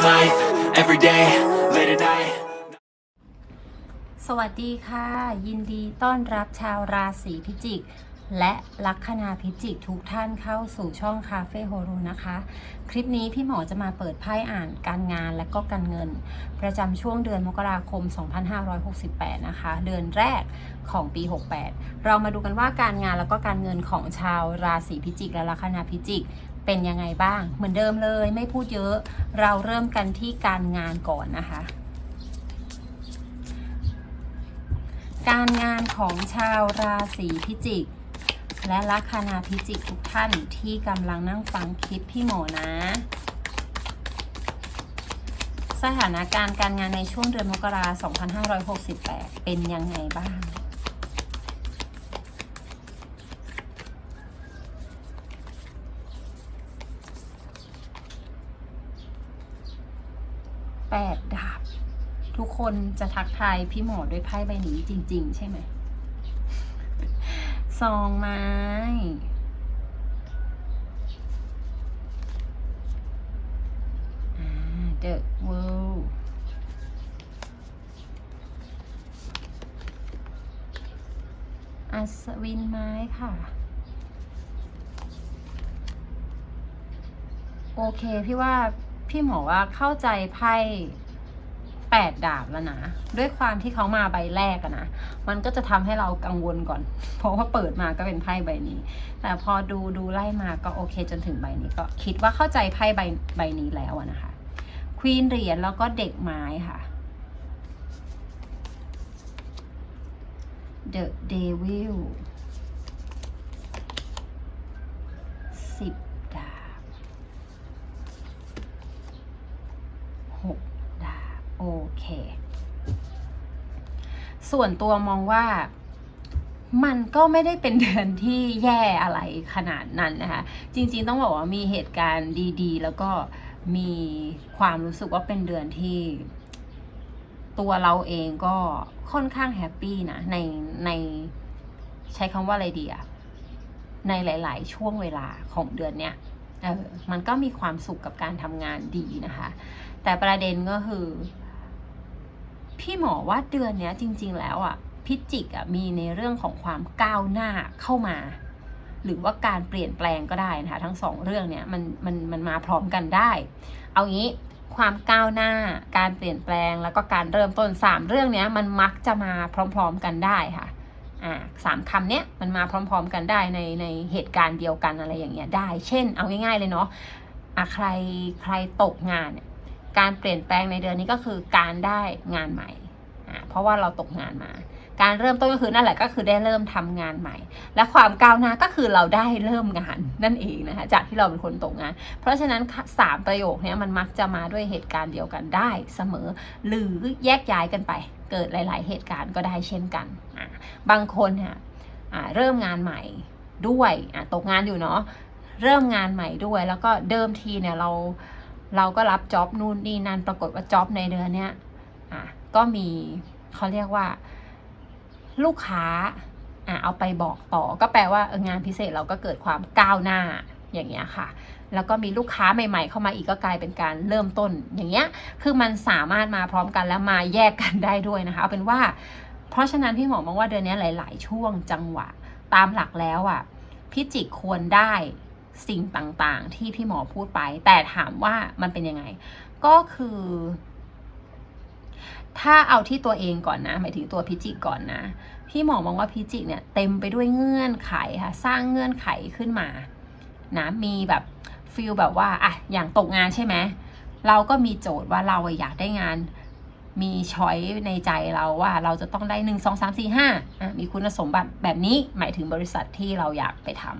living life every day, late at night. สวัสดีค่ะ ยินดีต้อนรับชาวราศีพิจิก และลัคนาพิจิกทุกท่านเข้าสู่ช่องคาเฟ่โฮโรนะคะ คลิปนี้พี่หมอจะมาเปิดไพ่อ่านการงานและก็การเงิน ประจำช่วงเดือนมกราคม 2568 นะคะ เดือนแรกของปี 68 เรามาดูกันว่าการงานแล้วก็การเงินของชาวราศีพิจิกและลัคนาพิจิก เป็นยังไงบ้าง เหมือนเดิมเลยไม่พูดเยอะ เราเริ่มกันที่การงานก่อนนะคะ การงานของชาวราศีพิจิก และลัคนาพิจิกทุกท่านที่กำลังนั่งฟังคลิปพี่หมอนะสถานการณ์การงานในช่วงเดือนมกราคม 2568 เป็นยังไงบ้าง แปดดาบ ทุก คนจะทักทายพี่หมอด้วยไพ่ใบนี้จริง ๆ ใช่ไหมซองไม้อ่า The World อัศวินไม้ค่ะ โอเค พี่ว่าพี่หมอว่าเข้าใจไพ่ แปดดาบแล้วนะ ด้วยความที่เขามาใบแรกอะนะ มันก็จะทำให้เรากังวลก่อน เพราะว่าเปิดมาก็เป็นไพ่ใบนี้ แต่พอดูดูไล่มาก็โอเคจนถึงใบนี้ก็คิดว่าเข้าใจไพ่ใบใบนี้แล้วนะคะ ควีนเหรียญแล้วก็เด็กไม้ค่ะ The Devil สิบดาบหกดาบ โอเค ส่วนตัวมองว่ามันก็ไม่ได้เป็นเดือนที่แย่อะไรขนาดนั้นนะคะ จริงๆต้องบอกว่ามีเหตุการณ์ดีๆ แล้วก็มีความรู้สึกว่าเป็นเดือนที่ ตัวเราเองก็ค่อนข้างแฮปปี้นะในในใช้คำว่าอะไรดีอะในหลาย ๆ ช่วงเวลาของเดือนเนี้ยเออมันก็มีความสุขกับการทำงานดีนะคะ แต่ประเด็นก็คือ พี่หมอว่าเดือนเนี้ยจริง ๆ แล้วอะพิจิกอะมีในเรื่องของความก้าวหน้าเข้ามา หรือว่าการเปลี่ยนแปลงก็ได้นะคะทั้งสองเรื่องเนี้ยมันมันมันมาพร้อมกันได้ เอางี้ความก้าวหน้า การเปลี่ยนแปลงแล้วก็การเริ่มต้นสามเรื่องเนี้ยมันมักจะมาพร้อม ๆกันได้ค่ะอ่าสามคำเนี้ยมันมาพร้อม ๆ กันได้ในในเหตุการณ์เดียวกันอะไรอย่างเงี้ยได้ เช่น เอาง่ายๆเลยเนาะอะใครใครตกงานเนี่ย การเปลี่ยนแปลงในเดือนนี้ก็คือการได้งานใหม่ เพราะว่าเราตกงานมา การเริ่มต้นก็คือนั่นแหละก็คือได้เริ่มทำงานใหม่ และความก้าวหน้าก็คือเราได้เริ่มงานนั่นเองนะคะจากที่เราเป็นคนตกงาน เพราะฉะนั้นสามประโยคนี้มันมักจะมาด้วยเหตุการณ์เดียวกันได้เสมอ หรือแยกย้ายกันไป เกิดหลาย ๆ เหตุการณ์ก็ได้เช่นกัน บางคนเนี่ยเริ่มงานใหม่ด้วยตกงานอยู่เนาะเริ่มงานใหม่ด้วย แล้วก็เดิมทีเนี่ยเรา เราก็รับจ็อบนู่นนี่นั่นปรากฏว่าจ็อบในเดือนเนี้ยอะก็มีเขาเรียกว่า ลูกค้าอะเอาไปบอกต่อ ก็แปลว่าเอองานพิเศษเราก็เกิดความก้าวหน้าอย่างเงี้ยค่ะ แล้วก็มีลูกค้าใหม่ ๆ เข้ามาอีกก็กลายเป็นการเริ่มต้นอย่างเงี้ย คือมันสามารถมาพร้อมกันและมาแยกกันได้ด้วยนะคะ เอาเป็นว่า เพราะฉะนั้นพี่หมอมองว่าเดือนนี้หลาย ๆ ช่วงจังหวะ ตามหลักแล้วอะพี่จิกควรได้ สิ่งต่างๆ ที่พี่หมอพูดไป แต่ถามว่ามันเป็นยังไง ก็คือ ถ้าเอาที่ตัวเองก่อนนะ หมายถึงตัวพิจิกก่อนนะ พี่หมอมองว่าพิจิกเนี่ยเต็มไปด้วยเงื่อนไขค่ะ สร้างเงื่อนไขขึ้นมา นะ มีแบบฟีลแบบว่าอะอย่างตกงานใช่ไหมเราก็มีโจทย์ว่าเราอยากได้งานมีช้อยในใจเราว่าเราจะต้องได้หนึ่งสองสามสี่ห้ามีคุณสมบัติแบบนี้หมายถึงบริษัทที่เราอยากไปทำ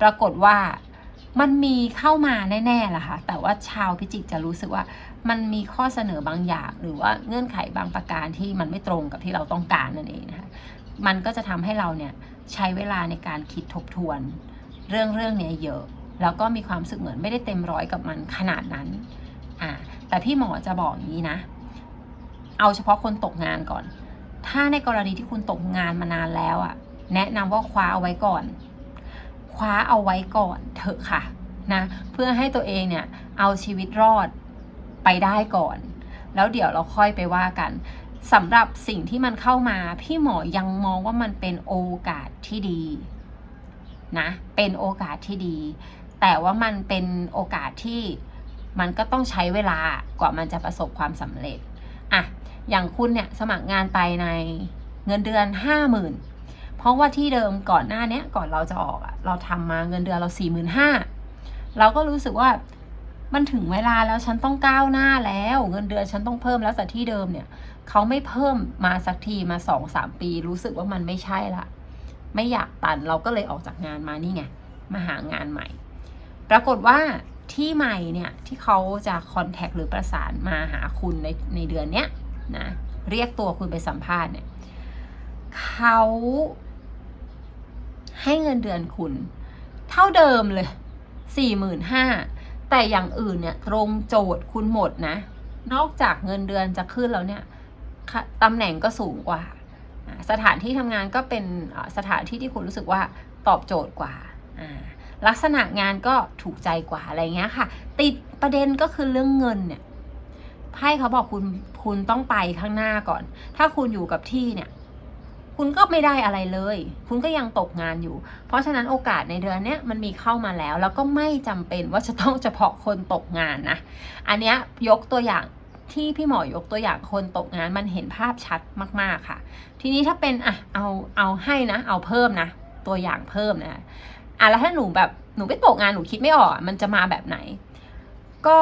ปรากฏว่ามันมีเข้ามาแน่ๆล่ะค่ะ แต่ว่าชาวพิจิกจะรู้สึกว่ามันมีข้อเสนอบางอย่าง หรือว่าเงื่อนไขบางประการที่มันไม่ตรงกับที่เราต้องการนั่นเองนะคะ มันก็จะทำให้เราเนี่ยใช้เวลาในการคิดทบทวน เรื่องเรื่องเนี้ยเยอะ แล้วก็มีความรู้สึกเหมือนไม่ได้เต็มร้อยกับมันขนาดนั้น อ่า แต่พี่หมอจะบอกอย่างนี้นะ เอาเฉพาะคนตกงานก่อน ถ้าในกรณีที่คุณตกงานมานานแล้วอะ่ะ แนะนำว่าคว้าเอาไว้ก่อน คว้าเอาไว้ก่อนเถอะค่ะนะเพื่อให้ตัวเองเนี่ยเอาชีวิตรอดไปได้ก่อน แล้วเดี๋ยวเราค่อยไปว่ากันสำหรับสิ่งที่มันเข้ามาพี่หมอยังมองว่ามันเป็นโอกาสที่ดีนะเป็นโอกาสที่ดี แต่ว่ามันเป็นโอกาสที่มันก็ต้องใช้เวลากว่ามันจะประสบความสำเร็จอะอย่างคุณเนี่ยสมัครงานไปในเงินเดือนห้าหมื่น เพราะว่าที่เดิมก่อนหน้าเนี้ยก่อนเราจะออกอะเราทำมาเงินเดือนเราสี่หมื่นห้าเราก็รู้สึกว่ามันถึงเวลาแล้วฉันต้องก้าวหน้าแล้ว เงินเดือนฉันต้องเพิ่มแล้วแต่ที่เดิมเนี่ยเขาไม่เพิ่มมาสักทีมาสองสามปี รู้สึกว่ามันไม่ใช่ละไม่อยากตันเราก็เลยออกจากงานมานี่ไงมาหางานใหม่ ปรากฏว่าที่ใหม่เนี่ยที่เขาจะคอนแทคหรือประสานมาหาคุณในในเดือนเนี้ยนะเรียกตัวคุณไปสัมภาษณ์เนี่ยเขา ให้เงินเดือนคุณ เท่าเดิมเลยสี่หมื่นห้าแต่อย่างอื่นเนี่ยตรงโจทย์คุณหมดนะ นอกจากเงินเดือนจะขึ้นแล้วเนี่ยตำแหน่งก็สูงกว่า สถานที่ทำงานก็เป็นสถานที่ที่คุณรู้สึกว่าตอบโจทย์กว่าอ่าลักษณะงานก็ถูกใจกว่าอะไรเงี้ยค่ะ ติดประเด็นก็คือเรื่องเงินเนี่ยไพ่เขาบอกคุณคุณต้องไปข้างหน้าก่อน ถ้าคุณอยู่กับที่เนี่ย คุณก็ไม่ได้อะไรเลย คุณก็ยังตกงานอยู่ เพราะฉะนั้นโอกาสในเดือนนี้มันมีเข้ามาแล้ว แล้วก็ไม่จำเป็นว่าจะต้องเฉพาะคนตกงานนะ อันเนี้ยยกตัวอย่างที่พี่หมอยกตัวอย่างคนตกงานมันเห็นภาพชัดมากๆค่ะ ทีนี้ถ้าเป็นอะเอาเอาให้นะ เอาเพิ่มนะ ตัวอย่างเพิ่มนะอะแล้วถ้าหนูแบบหนูไปตกงานหนูคิดไม่ออกมันจะมาแบบไหน ก็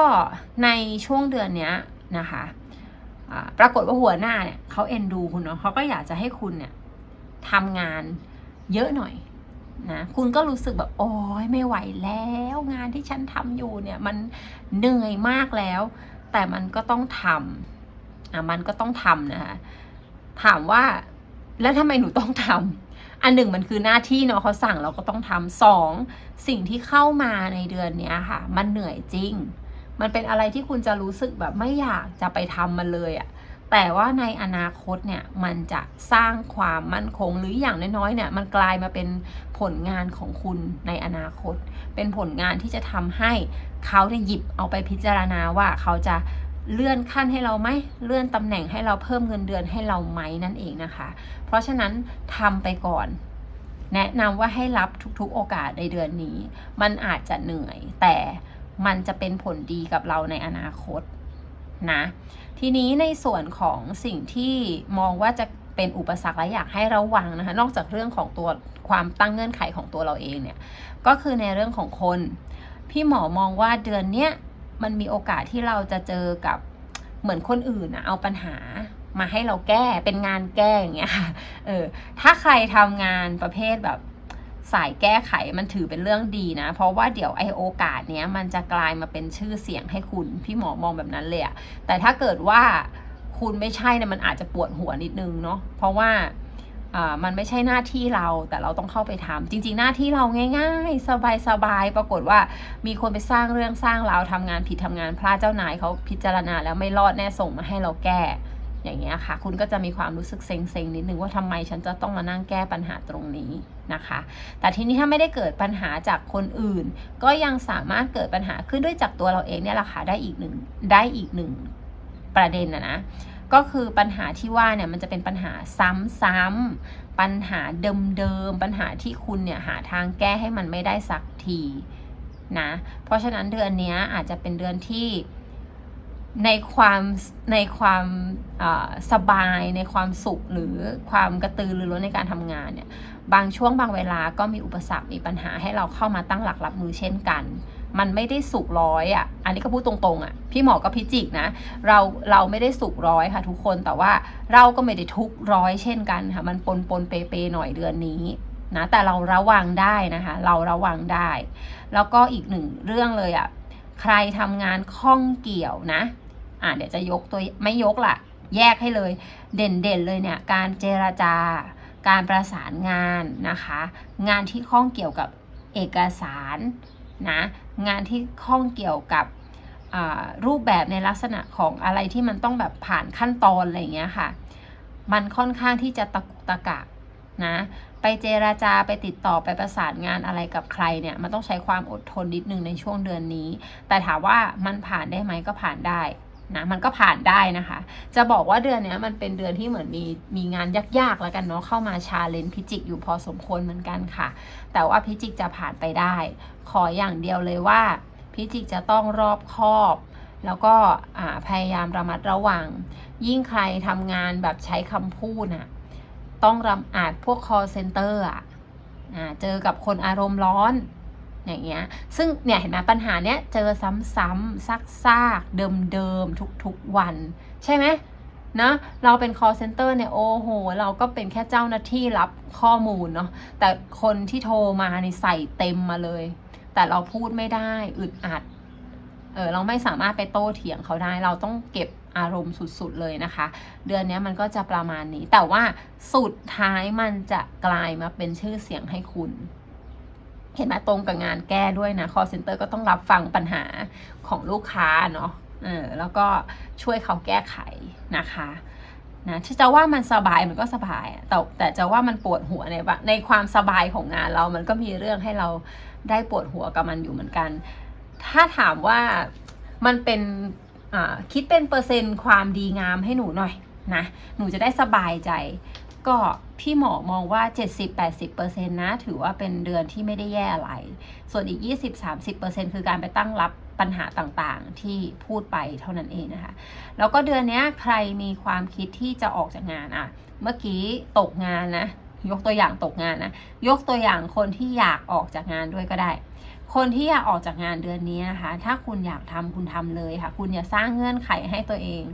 ในช่วงเดือนเนี้ยนะคะปรากฏว่าหัวหน้าเนี่ยเขาเอ็นดูคุณเนาะเขาก็อยากจะให้คุณเนี่ย ทำงานเยอะหน่อยนะคุณก็รู้สึกแบบโอ้ยไม่ไหวแล้วงานที่ฉันทำอยู่เนี่ยมันเหนื่อยมากแล้ว แต่มันก็ต้องทำอะมันก็ต้องทำนะคะถามว่าแล้วทำไมหนูต้องทำอันหนึ่งมันคือหน้าที่เนาะเขาสั่งเราก็ต้องทำสองสิ่งที่เข้ามาในเดือนเนี้ยค่ะ มันเหนื่อยจริง มันเป็นอะไรที่คุณจะรู้สึกแบบไม่อยากจะไปทำมันเลยอะ แต่ว่าในอนาคตเนี่ยมันจะสร้างความมั่นคงหรืออย่างน้อยๆเนี่ยมันกลายมาเป็นผลงานของคุณในอนาคต เป็นผลงานที่จะทำให้เขาเนี่ยหยิบเอาไปพิจารณาว่าเขาจะเลื่อนขั้นให้เราไหมเลื่อนตำแหน่งให้เราเพิ่มเงินเดือนให้เราไหมนั่นเองนะคะ เพราะฉะนั้นทำไปก่อน แนะนำว่าให้รับทุกๆโอกาสในเดือนนี้ มันอาจจะเหนื่อย แต่มันจะเป็นผลดีกับเราในอนาคตนะ ทีนี้ในส่วนของสิ่งที่มองว่าจะเป็นอุปสรรคและอยากให้ระวังนะคะ นอกจากเรื่องของตัวความตั้งเงื่อนไขของตัวเราเองเนี่ย ก็คือในเรื่องของคน พี่หมอมองว่าเดือนเนี้ยมันมีโอกาสที่เราจะเจอกับเหมือนคนอื่นนะเอาปัญหามาให้เราแก้เป็นงานแก้อย่างเงี้ยค่ะเออถ้าใครทำงานประเภทแบบ สายแก้ไขมันถือเป็นเรื่องดีนะ เพราะว่าเดี๋ยวไอโอกาสเนี้ยมันจะกลายมาเป็นชื่อเสียงให้คุณ พี่หมอมองแบบนั้นเลยอะแต่ถ้าเกิดว่าคุณไม่ใช่เนี่ยมันอาจจะปวดหัวนิดนึงเนาะเพราะว่าอ่ามันไม่ใช่หน้าที่เราแต่เราต้องเข้าไปทำจริง ๆ หน้าที่เราง่าย ๆ สบายๆปรากฏว่ามีคนไปสร้างเรื่องสร้างราวทำงานผิดทำงานพลาดเจ้านายเขาพิจารณาแล้วไม่รอดแน่ส่งมาให้เราแก้ อย่างเงี้ยค่ะ คุณก็จะมีความรู้สึกเซ็งๆนิดนึงว่าทำไมฉันจะต้องมานั่งแก้ปัญหาตรงนี้นะคะ แต่ทีนี้ถ้าไม่ได้เกิดปัญหาจากคนอื่น ก็ยังสามารถเกิดปัญหาขึ้นด้วยจากตัวเราเองเนี่ยแหละค่ะได้อีกหนึ่งได้อีกหนึ่งประเด็นนะนะก็คือปัญหาที่ว่าเนี่ยมันจะเป็นปัญหาซ้ำๆปัญหาเดิมๆปัญหาที่คุณเนี่ยหาทางแก้ให้มันไม่ได้สักทีนะเพราะฉะนั้นเดือนนี้อาจจะเป็นเดือนที่ ในความในความสบายในความสุขหรือความกระตือรือร้นในการทำงานเนี่ยบางช่วงบางเวลาก็มีอุปสรรคมีปัญหาให้เราเข้ามาตั้งหลักรับมือเช่นกัน มันไม่ได้สุกร้อยอะอันนี้ก็พูดตรงๆอะพี่หมอก็พิจิกนะเราเราไม่ได้สุกร้อยค่ะทุกคนแต่ว่าเราก็ไม่ได้ทุกร้อยเช่นกันค่ะมันปนปนเปเปหน่อยเดือนนี้นะแต่เราระวังได้นะคะเราระวังได้ แล้วก็อีกหนึ่งเรื่องเลยอะใครทำงานข้องเกี่ยวนะ อะเดี๋ยวจะยกตัวไม่ยกล่ะ แยกให้เลยเด่นๆเลยเนี่ยการเจรจาการประสานงานนะคะ งานที่ข้องเกี่ยวกับเอกสารนะงานที่ข้องเกี่ยวกับรูปแบบในลักษณะของอะไรที่มันต้องแบบผ่านขั้นตอนอะไรอย่างเงี้ยค่ะ มันค่อนข้างที่จะตะกุกตะกะนะ ไปเจราจาไปติดต่อไปประสานงานอะไรกับใครเนี่ยมันต้องใช้ความอดทนนิดนึงในช่วงเดือนนี้ แต่ถามว่ามันผ่านได้ไหมก็ผ่านได้ นะมันก็ผ่านได้นะคะ จะบอกว่าเดือนนี้มันเป็นเดือนที่เหมือนมีมีงานยากๆแล้วกันเนาะเข้ามาชาเลนจ์พิจิกอยู่พอสมควรเหมือนกันค่ะ แต่ว่าพิจิกจะผ่านไปได้ ขออย่างเดียวเลยว่า พิจิกจะต้องรอบคอบ แล้วก็พยายามระมัดระวัง ยิ่งใครทำงานแบบใช้คำพูดน่ะต้องรำอาจพวก call center อะอ่าเจอกับคนอารมณ์ร้อน อย่างเงี้ยซึ่งเนี่ยเห็นไหมปัญหาเนี้ยเจอซ้ำๆซากๆเดิมๆทุกๆวัน ใช่ไหมนะเราเป็น call center เนี่ยโอ้โห เราก็เป็นแค่เจ้าหน้าที่รับข้อมูลเนาะแต่คนที่โทรมานี่ใส่เต็มมาเลย แต่เราพูดไม่ได้อึดอัดเออเราไม่สามารถไปโต้เถียงเขาได้ เราต้องเก็บอารมณ์สุดๆเลยนะคะ เดือนนี้มันก็จะประมาณนี้ แต่ว่าสุดท้ายมันจะกลายมาเป็นชื่อเสียงให้คุณ เห็นไหมตรงกับงานแก้ด้วยนะ call center ก็ต้องรับฟังปัญหาของลูกค้าเนาะเออแล้วก็ช่วยเขาแก้ไขนะคะนะจะว่ามันสบายมันก็สบาย แต่แต่จะว่ามันปวดหัวในในความสบายของงานเรา มันก็มีเรื่องให้เราได้ปวดหัวกับมันอยู่เหมือนกัน ถ้าถามว่ามันเป็นคิดเป็นเปอร์เซ็นต์ความดีงามให้หนูหน่อยนะ หนูจะได้สบายใจ ก็พี่หมอมองว่า 70-80%นะถือว่าเป็นเดือนที่ไม่ได้แย่อะไร ส่วนอีก 20-30%คือการไปตั้งรับปัญหาต่างๆที่พูดไปเท่านั้นเองนะคะ แล้วก็เดือนนี้ใครมีความคิดที่จะออกจากงานอะเมื่อกี้ตกงานนะ ยกตัวอย่างตกงานนะ ยกตัวอย่างคนที่อยากออกจากงานด้วยก็ได้ คนที่อยากออกจากงานเดือนนี้นะคะ ถ้าคุณอยากทำคุณทำเลยค่ะ คุณอย่าสร้างเงื่อนไขให้ตัวเอง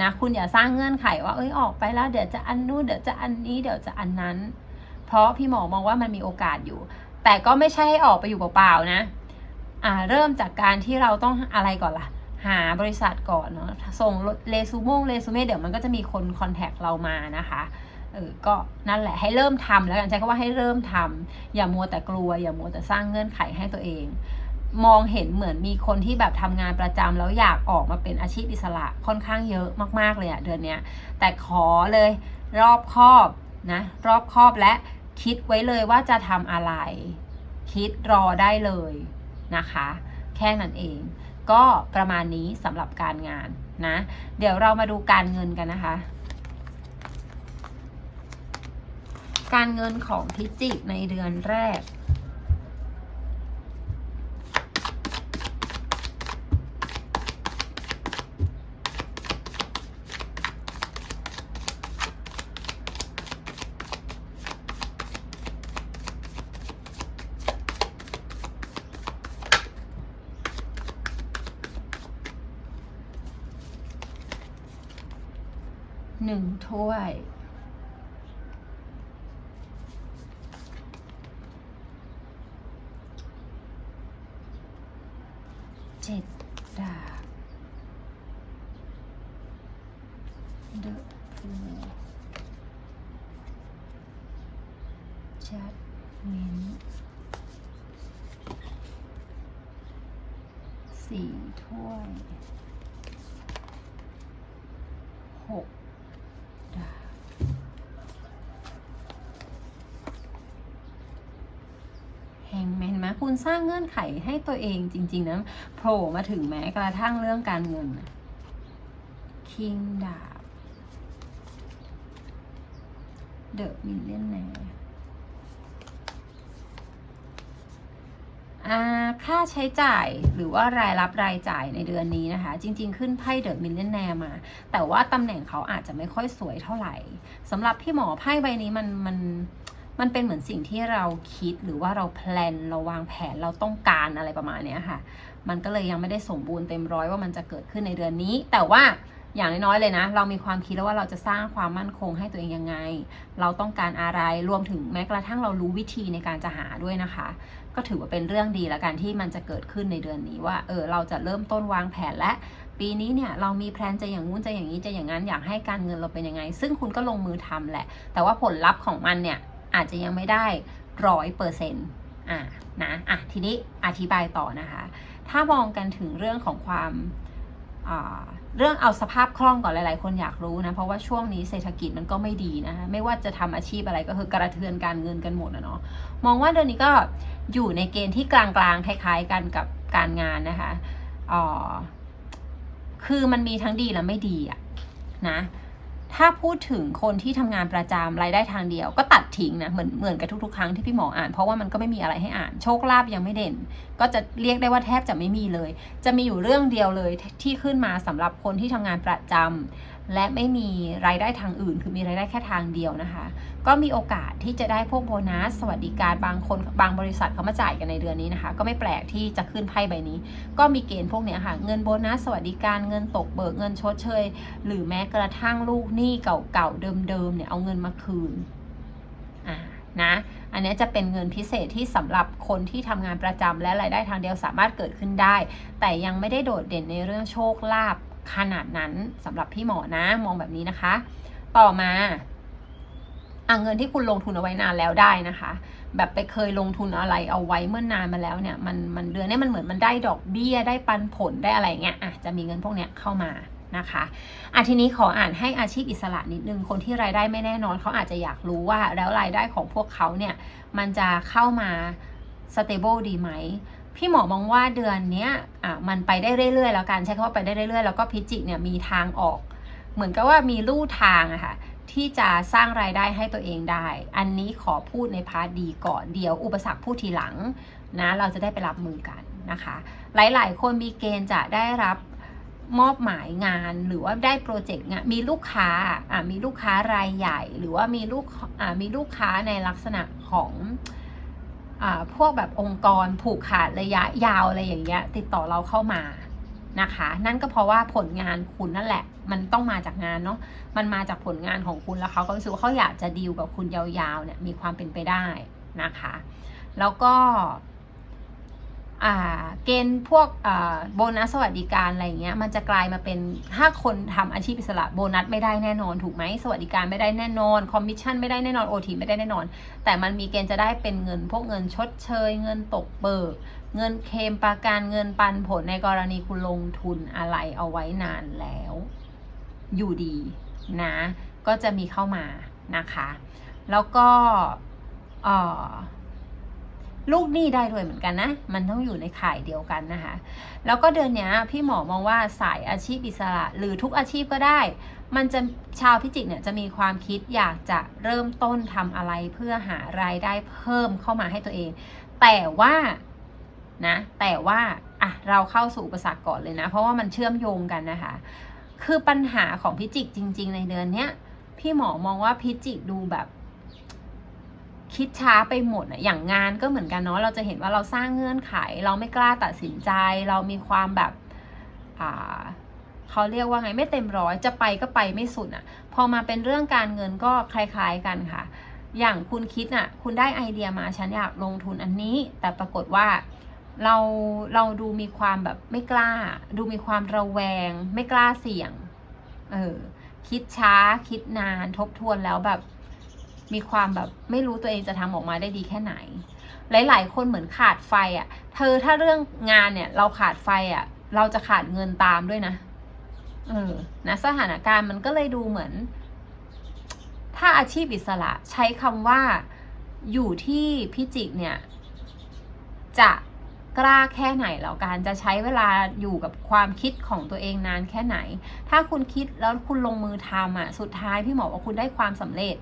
นะคุณอย่าสร้างเงื่อนไขว่าเอ้ยออกไปแล้วเดี๋ยวจะอันนู้นเดี๋ยวจะอันนี้เดี๋ยวจะอันนั้น เพราะพี่หมอมองว่ามันมีโอกาสอยู่ แต่ก็ไม่ใช่ให้ออกไปอยู่เปล่าๆนะอ่าเริ่มจากการที่เราต้องอะไรก่อนล่ะ หาบริษัทก่อนเนาะส่งเรซูโม่เรซูเม่เดี๋ยวมันก็จะมีคนคอนแทคเรามานะคะเออก็นั่นแหละให้เริ่มทำแล้วกันใช้คำว่าให้เริ่มทำอย่ามัวแต่กลัว อย่ามัวแต่สร้างเงื่อนไขให้ตัวเอง มองเห็นเหมือนมีคนที่แบบทำงานประจำแล้วอยากออกมาเป็นอาชีพอิสระค่อนข้างเยอะมากๆเลยอะเดือนเนี้ยแต่ขอเลยรอบคอบนะรอบคอบและคิดไว้เลยว่าจะทำอะไร คิดรอได้เลยนะคะ แค่นั้นเอง ก็ประมาณนี้สำหรับการงานนะ เดี๋ยวเรามาดูการเงินกันนะคะ การเงินของพิจิกในเดือนแรก หนึ่ง ถ้วย เจ็ดดาบเดอะฟูจัดมินสี่ถ้วยหกดาบแฮงแมนเห็นไหมคุณ สร้างเงื่อนไขให้ตัวเองจริง ๆนะโผล่มาถึงแม้กระทั่งเรื่องการเงินคิงดาบเดอะมิลเลนแนร์ค่าใช้จ่ายหรือว่ารายรับรายจ่ายในเดือนนี้นะคะ จริง ๆ ขึ้นไพ่เดอะมิลเลนแนร์มา แต่ว่าตำแหน่งเขาอาจจะไม่ค่อยสวยเท่าไหร่สำหรับพี่หมอไพ่ใบนี้มันมัน มันเป็นเหมือนสิ่งที่เราคิดหรือว่าเราแพลนเราวางแผนเราต้องการอะไรประมาณนี้ค่ะ มันก็เลยยังไม่ได้สมบูรณ์เต็มร้อยว่ามันจะเกิดขึ้นในเดือนนี้ แต่ว่าอย่างน้อยๆเลยนะ เรามีความคิดแล้วว่าเราจะสร้างความมั่นคงให้ตัวเองยังไง เราต้องการอะไรรวมถึงแม้กระทั่งเรารู้วิธีในการจะหาด้วยนะคะ ก็ถือว่าเป็นเรื่องดีแล้วกันที่มันจะเกิดขึ้นในเดือนนี้ว่าเออเราจะเริ่มต้นวางแผนและปีนี้เนี่ยเรามีแพลนจะอย่างงู้นจะอย่างนี้จะอย่างนั้นอยากให้การเงินเราเป็นยังไง ซึ่งคุณก็ลงมือทำแหละ แต่ว่าผลลัพธ์ของมันเนี่ย อาจจะยังไม่ได้ร้อยเปอร์เซ็นต์อะนะอะทีนี้อธิบายต่อนะคะ ถ้ามองกันถึงเรื่องของความเรื่องเอาสภาพคล่องก่อนหลาย ๆ คนอยากรู้นะ เพราะว่าช่วงนี้เศรษฐกิจมันก็ไม่ดีนะคะไม่ว่าจะทำอาชีพอะไรก็คือกระเทือนการเงินกันหมดนะเนาะมองว่าเดือนนี้ก็อยู่ในเกณฑ์ที่กลางๆคล้าย ๆ กันกับการงานนะคะอ่าคือมันมีทั้งดีและไม่ดีอะนะ ถ้าพูดถึงคนที่ทำงานประจำรายได้ทางเดียว ก็ตัดทิ้งนะเหมือนเหมือนกับทุกๆ ครั้งที่พี่หมออ่าน เพราะว่ามันก็ไม่มีอะไรให้อ่าน โชคลาภยังไม่เด่น ก็จะเรียกได้ว่าแทบจะไม่มีเลย จะมีอยู่เรื่องเดียวเลยที่ขึ้นมาสำหรับคนที่ทำงานประจำและไม่มีรายได้ทางอื่น คือมีรายได้แค่ทางเดียวนะคะ ก็มีโอกาสที่จะได้พวกโบนัสสวัสดิการบางคนบางบริษัทเขามาจ่ายกันในเดือนนี้นะคะ ก็ไม่แปลกที่จะขึ้นไพ่ใบนี้ ก็มีเกณฑ์พวกเนี้ยค่ะเงินโบนัสสวัสดิการเงินตกเบิกเงินชดเชย หรือแม้กระทั่งลูกหนี้เก่าๆเดิมๆเนี่ยเอาเงินมาคืนอ่านะอันนี้จะเป็นเงินพิเศษที่สำหรับคนที่ทำงานประจำและรายได้ทางเดียวสามารถเกิดขึ้นได้ แต่ยังไม่ได้โดดเด่นในเรื่องโชคลาภ ขนาดนั้นสำหรับพี่หมอนะ มองแบบนี้นะคะ ต่อมาอะเงินที่คุณลงทุนเอาไว้นานแล้วได้นะคะ แบบไปเคยลงทุนอะไรเอาไว้เมื่อนานมาแล้วเนี่ย มันมันเดือนนี้มันเหมือนมันได้ดอกเบี้ยได้ปันผลได้อะไรเงี้ยอะจะมีเงินพวกเนี้ยเข้ามานะคะอะทีนี้ขออ่านให้อาชีพอิสระนิดนึง คนที่รายได้ไม่แน่นอนเขาอาจจะอยากรู้ว่าแล้วรายได้ของพวกเขาเนี่ยมันจะเข้ามา stable ดีไหม พี่หมอมองว่าเดือนเนี้ยอะมันไปได้เรื่อยๆ แล้วกันใช้คำว่าไปได้เรื่อยๆ แล้วก็พิจิกเนี่ยมีทางออก เหมือนกับว่ามีลู่ทางอะค่ะที่จะสร้างรายได้ให้ตัวเองได้ อันนี้ขอพูดในพาร์ทดีก่อน เดี๋ยวอุปสรรคพูดทีหลังนะเราจะได้ไปรับมือกันนะคะ หลายๆ คนมีเกณฑ์จะได้รับมอบหมายงานหรือว่าได้โปรเจกต์งานมีลูกค้าอะมีลูกค้ารายใหญ่ หรือว่ามีลูกอะมีลูกค้าในลักษณะของ พวกแบบองค์กรผูกขาดระยะยาวอะไรอย่างเงี้ยติดต่อเราเข้ามานะคะ นั่นก็เพราะว่าผลงานคุณนั่นแหละ มันต้องมาจากงานเนาะมันมาจากผลงานของคุณแล้วเขาก็รู้สึกว่าเขาอยากจะดีลกับคุณยาวๆเนี่ยมีความเป็นไปได้นะคะ แล้วก็ เกณฑ์พวกโบนัสสวัสดิการอะไรเงี้ยมันจะกลายมาเป็นถ้าคนทำอาชีพอิสระโบนัสไม่ได้แน่นอนถูกไหมสวัสดิการไม่ได้แน่นอนคอมมิชชั่นไม่ได้แน่นอนโอทีไม่ได้แน่นอน แต่มันมีเกณฑ์จะได้เป็นเงิน พวกเงินชดเชย เงินตกเบิก เงินเคมประกันเงินปันผลในกรณีคุณลงทุนอะไรเอาไว้นานแล้ว อยู่ดีนะ ก็จะมีเข้ามานะคะ แล้วก็เอ่อ ลูกหนี้ได้ด้วยเหมือนกันนะ มันต้องอยู่ในข่ายเดียวกันนะคะ แล้วก็เดือนนี้พี่หมอมองว่าสายอาชีพอิสระหรือทุกอาชีพก็ได้ มันจะชาวพิจิกเนี่ยจะมีความคิดอยากจะเริ่มต้นทำอะไรเพื่อหารายได้เพิ่มเข้ามาให้ตัวเอง แต่ว่านะแต่ว่าอะเราเข้าสู่อุปสรรคก่อนเลยนะ เพราะว่ามันเชื่อมโยงกันนะคะ คือปัญหาของพิจิกจริง ๆ ในเดือนเนี้ยพี่หมอมองว่าพิจิกดูแบบ คิดช้าไปหมดอะอย่างงานก็เหมือนกันเนาะเราจะเห็นว่าเราสร้างเงื่อนไข เราไม่กล้าตัดสินใจ เรามีความแบบอ่าเขาเรียกว่าไงไม่เต็มร้อยจะไปก็ไปไม่สุดอะพอมาเป็นเรื่องการเงินก็คล้ายๆกันค่ะ อย่างคุณคิดน่ะคุณได้ไอเดียมาฉันอยากลงทุนอันนี้ แต่ปรากฏว่าเราเราดูมีความแบบไม่กล้า ดูมีความระแวง ไม่กล้าเสี่ยง เออคิดช้าคิดนานทบทวนแล้วแบบ มีความแบบไม่รู้ตัวเองจะทำออกมาได้ดีแค่ไหน หลาย ๆ คนเหมือนขาดไฟอะ่ะ เธอถ้าเรื่องงานเนี่ย เราขาดไฟอะ่ะ เราจะขาดเงินตามด้วยนะเออนะสถานการณ์มันก็เลยดูเหมือน ถ้าอาชีพอิสระใช้คำว่าอยู่ที่พิจิกเนี่ย จะกล้าแค่ไหนแล้วการจะใช้เวลาอยู่กับความคิดของตัวเองนานแค่ไหน ถ้าคุณคิดแล้วคุณลงมือทำอะ สุดท้ายพี่หมอว่าคุณได้ความสำเร็จ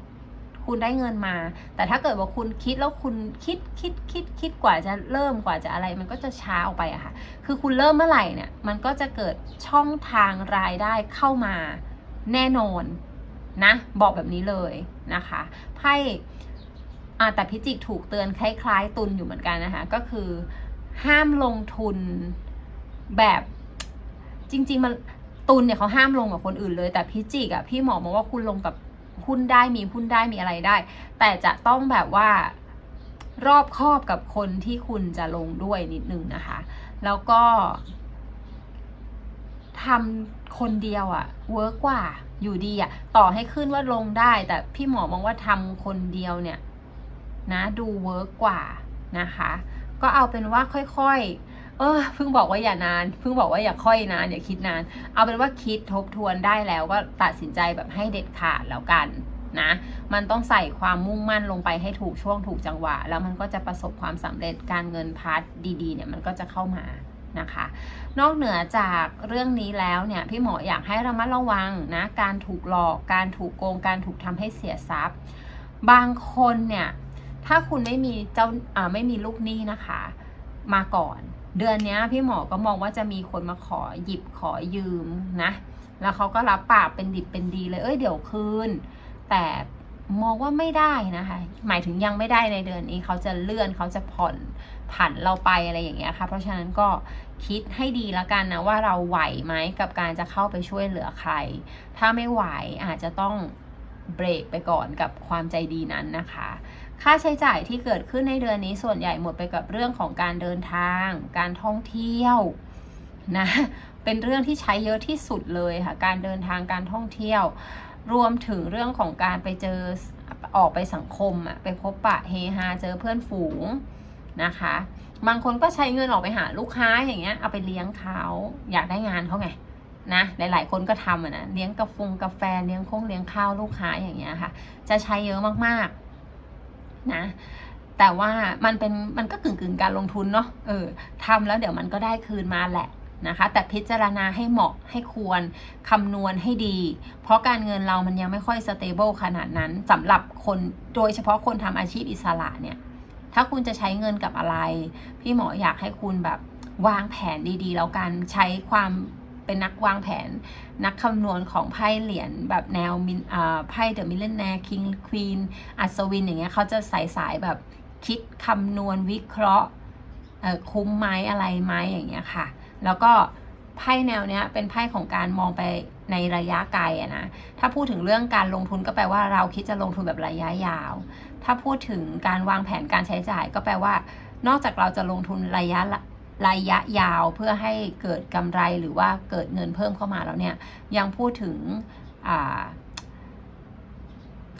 คุณได้เงินมา แต่ถ้าเกิดว่าคุณคิดแล้วคุณคิดคิดคิดคิดกว่าจะเริ่มกว่าจะอะไร มันก็จะช้าออกไปอะค่ะ คือคุณเริ่มเมื่อไหร่เนี่ย มันก็จะเกิดช่องทางรายได้เข้ามาแน่นอนนะ บอกแบบนี้เลยนะคะไพ่อาแต่พิจิกถูกเตือนคล้ายๆ ตุนอยู่เหมือนกันนะคะ ก็คือห้ามลงทุนแบบจริง ๆ มันตุนเนี่ยเขาห้ามลงกับคนอื่นเลย แต่พิจิกอะพี่หมอมองว่าคุณลงกับ หุ้นได้มีหุ้นได้มีอะไรได้ แต่จะต้องแบบว่ารอบคอบกับคนที่คุณจะลงด้วยนิดนึงนะคะ แล้วก็ทำคนเดียวอะเวิร์กกว่าอยู่ดีอะต่อให้ขึ้นว่าลงได้ แต่พี่หมอมองว่าทำคนเดียวเนี่ยนะดูเวิร์กกว่านะคะ ก็เอาเป็นว่าค่อยๆ เออเพิ่งบอกว่าอย่านานเพิ่งบอกว่าอย่าค่อยนานอย่าคิดนาน เอาเป็นว่าคิดทบทวนได้แล้วก็ตัดสินใจแบบให้เด็ดขาดแล้วกันนะ มันต้องใส่ความมุ่งมั่นลงไปให้ถูกช่วงถูกจังหวะ แล้วมันก็จะประสบความสำเร็จการเงินพาร์ทดีๆเนี่ยมันก็จะเข้ามานะคะ นอกเหนือจากเรื่องนี้แล้วเนี่ยพี่หมออยากให้ระมัดระวังนะการถูกหลอกการถูกโกงการถูกทำให้เสียทรัพย์ บางคนเนี่ยถ้าคุณไม่มีเจ้าไม่มีลูกหนี้นะคะ มาก่อน เดือนนี้พี่หมอก็มองว่าจะมีคนมาขอหยิบขอยืมนะ แล้วเขาก็รับปากเป็นดิบเป็นดีเลย เอ้ยเดี๋ยวคืน แต่มองว่าไม่ได้นะคะ หมายถึงยังไม่ได้ในเดือนนี้เขาจะเลื่อนเขาจะผ่อนผันเราไปอะไรอย่างเงี้ยค่ะ เพราะฉะนั้นก็คิดให้ดีแล้วกันนะว่าเราไหวไหมกับการจะเข้าไปช่วยเหลือใคร ถ้าไม่ไหวอาจจะต้อง เบรกไปก่อนกับความใจดีนั้นนะคะ ค่าใช้จ่ายที่เกิดขึ้นในเดือนนี้ส่วนใหญ่หมดไปกับเรื่องของการเดินทาง การท่องเที่ยวนะเป็นเรื่องที่ใช้เยอะที่สุดเลยค่ะ การเดินทางการท่องเที่ยว รวมถึงเรื่องของการไปเจอออกไปสังคมอะไปพบปะเฮฮาเจอเพื่อนฝูงนะคะ บางคนก็ใช้เงินออกไปหาลูกค้าอย่างเงี้ยเอาไปเลี้ยงเขาอยากได้งานเขาไง นะหลายๆคนก็ทำอะนะเลี้ยงกาแฟกาแฟเลี้ยงคงเลี้ยงข้าวลูกค้าอย่างเงี้ยค่ะ จะใช้เยอะมากๆนะแต่ว่ามันเป็นมันก็กึ่งกึ่งๆการลงทุนเนาะเออทำแล้วเดี๋ยวมันก็ได้คืนมาแหละนะคะแต่พิจารณาให้เหมาะให้ควรคำนวณให้ดี เพราะการเงินเรามันยังไม่ค่อยสเตเบิลขนาดนั้นสำหรับคนโดยเฉพาะคนทำอาชีพอิสระเนี่ย ถ้าคุณจะใช้เงินกับอะไร พี่หมออยากให้คุณแบบวางแผนดีๆ แล้วกันใช้ความ เป็นนักวางแผน นักคำนวณของไพ่เหรียญแบบแนวมินไพ่เดอะมิลเลนแนร์คิงควีนอัศวินอย่างเงี้ยเขาจะสายสายแบบคิดคำนวณวิเคราะห์คุ้มไหมอะไรไหมอย่างเงี้ยค่ะ แล้วก็ไพ่แนวเนี้ยเป็นไพ่ของการมองไปในระยะไกลอะนะ ถ้าพูดถึงเรื่องการลงทุนก็แปลว่าเราคิดจะลงทุนแบบระยะยาว ถ้าพูดถึงการวางแผนการใช้จ่ายก็แปลว่า นอกจากเราจะลงทุนระยะ ระยะยาวเพื่อให้เกิดกำไรหรือว่าเกิดเงินเพิ่มเข้ามาแล้วเนี่ย ยังพูดถึง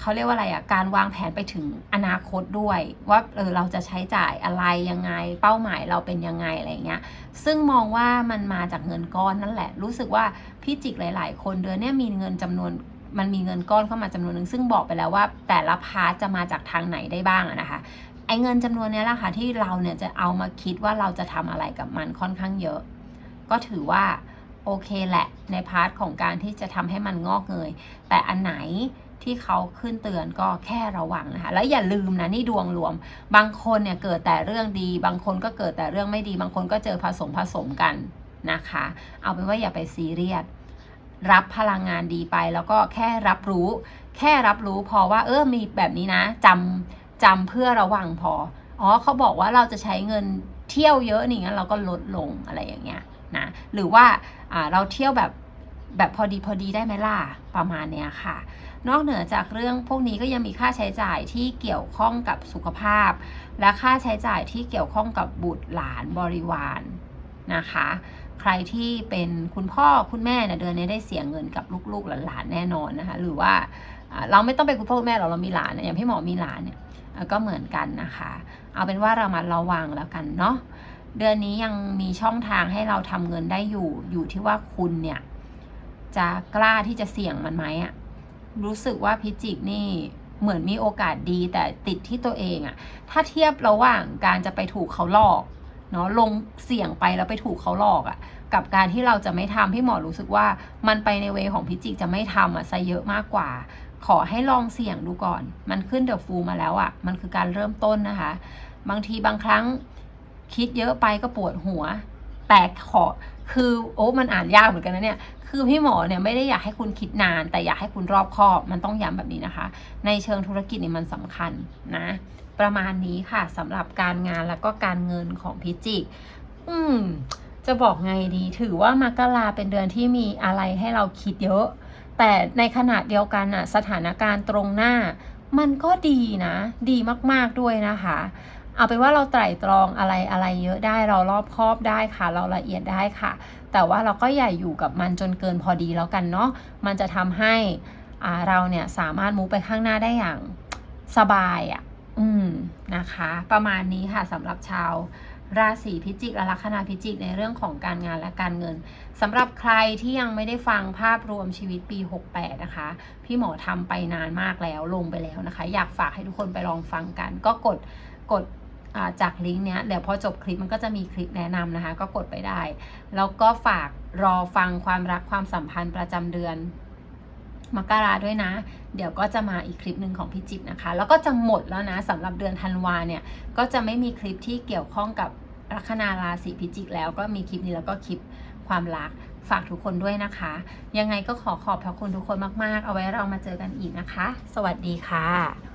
เขาเรียกว่าอะไรอะการวางแผนไปถึงอนาคตด้วย ว่าเออเราจะใช้จ่ายอะไรยังไง เป้าหมายเราเป็นยังไงอะไรเงี้ย ซึ่งมองว่ามันมาจากเงินก้อนนั่นแหละ รู้สึกว่าพี่จิกหลาย ๆ คนเดือนเนี้ยมีเงินจำนวนมันมีเงินก้อนเข้ามาจำนวนหนึ่งซึ่งบอกไปแล้วว่าแต่ละพาร์ทจะมาจากทางไหนได้บ้างอะนะคะ ไอ้เงินจำนวนนี้แหละค่ะที่เราเนี่ยจะเอามาคิดว่าเราจะทำอะไรกับมันค่อนข้างเยอะ ก็ถือว่าโอเคแหละในพาร์ทของการที่จะทำให้มันงอกเงย แต่อันไหนที่เขาขึ้นเตือนก็แค่ระวังนะคะแล้วอย่าลืมนะนี่ดวงรวม บางคนเนี่ยเกิดแต่เรื่องดี บางคนก็เกิดแต่เรื่องไม่ดี บางคนก็เจอผสมผสมกันนะคะ เอาเป็นว่าอย่าไปซีเรียสรับพลังงานดีไปแล้วก็แค่รับรู้ แค่รับรู้พอว่าเออมีแบบนี้นะจำ จำเพื่อระวังพอ อ๋อเขาบอกว่าเราจะใช้เงินเที่ยวเยอะนี่งั้นเราก็ลดลงอะไรอย่างเงี้ยนะหรือว่าอ่าเราเที่ยวแบบแบบพอดีพอดีได้ไหมล่ะประมาณเนี้ยค่ะ นอกเหนือจากเรื่องพวกนี้ก็ยังมีค่าใช้จ่ายที่เกี่ยวข้องกับสุขภาพ และค่าใช้จ่ายที่เกี่ยวข้องกับบุตรหลานบริวารนะคะ ใครที่เป็นคุณพ่อคุณแม่เนี่ยเดือนนี้ได้เสียเงินกับลูกๆหลานๆแน่นอนนะคะ หรือว่าเราไม่ต้องเป็นคุณพ่อคุณแม่เราเรามีหลานอย่างพี่หมอมีหลานเนี่ย ก็เหมือนกันนะคะ เอาเป็นว่าเรามาระวังแล้วกันเนาะเดือนนี้ยังมีช่องทางให้เราทำเงินได้อยู่ อยู่ที่ว่าคุณเนี่ย จะกล้าที่จะเสี่ยงมันไหมอะรู้สึกว่าพิจิกนี่เหมือนมีโอกาสดีแต่ติดที่ตัวเองอะถ้าเทียบระหว่างการจะไปถูกเขาหลอก เนาะลงเสี่ยงไปแล้วไปถูกเขาหลอกอะกับการที่เราจะไม่ทำพี่หมอรู้สึกว่ามันไปในเวของพิจิกจะไม่ทำอะซะเยอะมากกว่า ขอให้ลองเสี่ยงดูก่อน มันขึ้นเดอะฟูมาแล้วอะมันคือการเริ่มต้นนะคะ บางทีบางครั้งคิดเยอะไปก็ปวดหัว แต่ขอคือโอ้มันอ่านยากเหมือนกันนะเนี่ยคือพี่หมอเนี่ยไม่ได้อยากให้คุณคิดนาน แต่อยากให้คุณรอบคอบ มันต้องย้ำแบบนี้นะคะ ในเชิงธุรกิจนี่มันสำคัญนะ ประมาณนี้ค่ะสำหรับการงานแล้วก็การเงินของพิจิก อืม จะบอกไงดี ถือว่ามกราเป็นเดือนที่มีอะไรให้เราคิดเยอะ แต่ในขณะเดียวกันน่ะสถานการณ์ตรงหน้า มันก็ดีนะ ดีมากๆด้วยนะคะ เอาเป็นว่าเราไตร่ตรองอะไรอะไรเยอะได้เรารอบคอบได้ค่ะ เราละเอียดได้ค่ะ แต่ว่าเราก็อย่าอยู่กับมันจนเกินพอดีแล้วกันเนาะมันจะทำให้เราเนี่ยสามารถมูไปข้างหน้าได้อย่างสบายอะ่ะ อืมนะคะ ประมาณนี้ค่ะสำหรับชาวราศีพิจิกและลัคนาพิจิกในเรื่องของการงานและการเงินสำหรับใครที่ยังไม่ได้ฟังภาพรวมชีวิตปี 68 นะคะ พี่หมอทำไปนานมากแล้วลงไปแล้วนะคะ อยากฝากให้ทุกคนไปลองฟังกัน ก็กดกดาจากลิงก์เนี้ยเดี๋ยวพอจบคลิปมันก็จะมีคลิปแนะนำนะคะ ก็กดไปได้ แล้วก็ฝากรอฟังความรักความสัมพันธ์ประจำเดือน มกราด้วยนะ เดี๋ยวก็จะมาอีกคลิปหนึ่งของพี่จิ๊บนะคะ แล้วก็จะหมดแล้วนะสำหรับเดือนธันวาเนี่ย ก็จะไม่มีคลิปที่เกี่ยวข้องกับลัคนาราศีพิจิกแล้วก็มีคลิปนี้แล้วก็คลิปความรักฝากทุกคนด้วยนะคะ ยังไงก็ขอขอบพระคุณทุกคนมาก ๆ เอาไว้เรามาเจอกันอีกนะคะ สวัสดีค่ะ